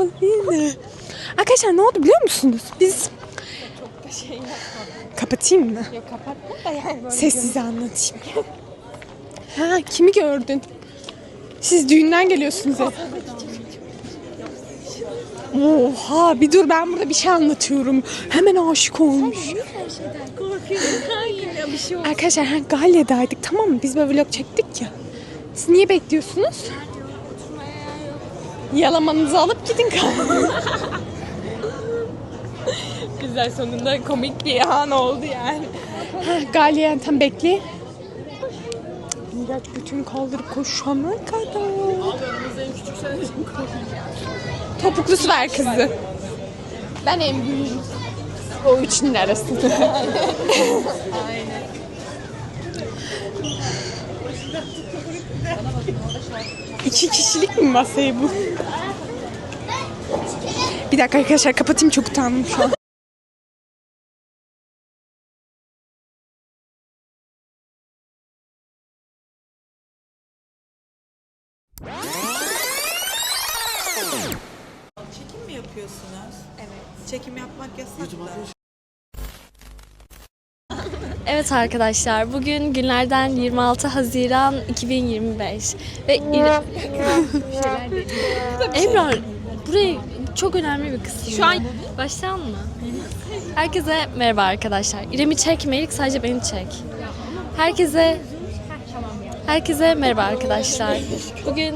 kapalı değil mi? Arkadaşlar ne oldu biliyor musunuz? Biz kapatayım mı? Yok kapatma da yani böyle. Sessiz anlatayım. Ha kimi gördün? Siz düğünden geliyorsunuz. Oha bir dur ben burada bir şey anlatıyorum. Hemen aşık olmuş. bir şey. Arkadaşlar ha, Galya'daydık tamam mı? Biz böyle vlog çektik ya. Siz niye bekliyorsunuz? Yalamanızı alıp gidin Güzel sonunda komik bir an oldu yani. Galya tam bekle. Miraç bütün kaldırıp koşana kadar. Topuklusu ver kızı. Ben en büyüğüm. O üçünün arasında. İki kişilik mi masayı bu? Bir dakika arkadaşlar kapatayım çok utandım şu an. Çekim mi yapıyorsunuz? Evet. Çekim yapmak yasak da. Evet arkadaşlar bugün günlerden 26 Haziran 2025 ve İr- Emrah burayı çok önemli bir kısım. Şu an başlayalım mı? Herkese merhaba arkadaşlar. İrem'i çekmeyelim sadece beni çek. Herkese Herkese merhaba arkadaşlar. Bugün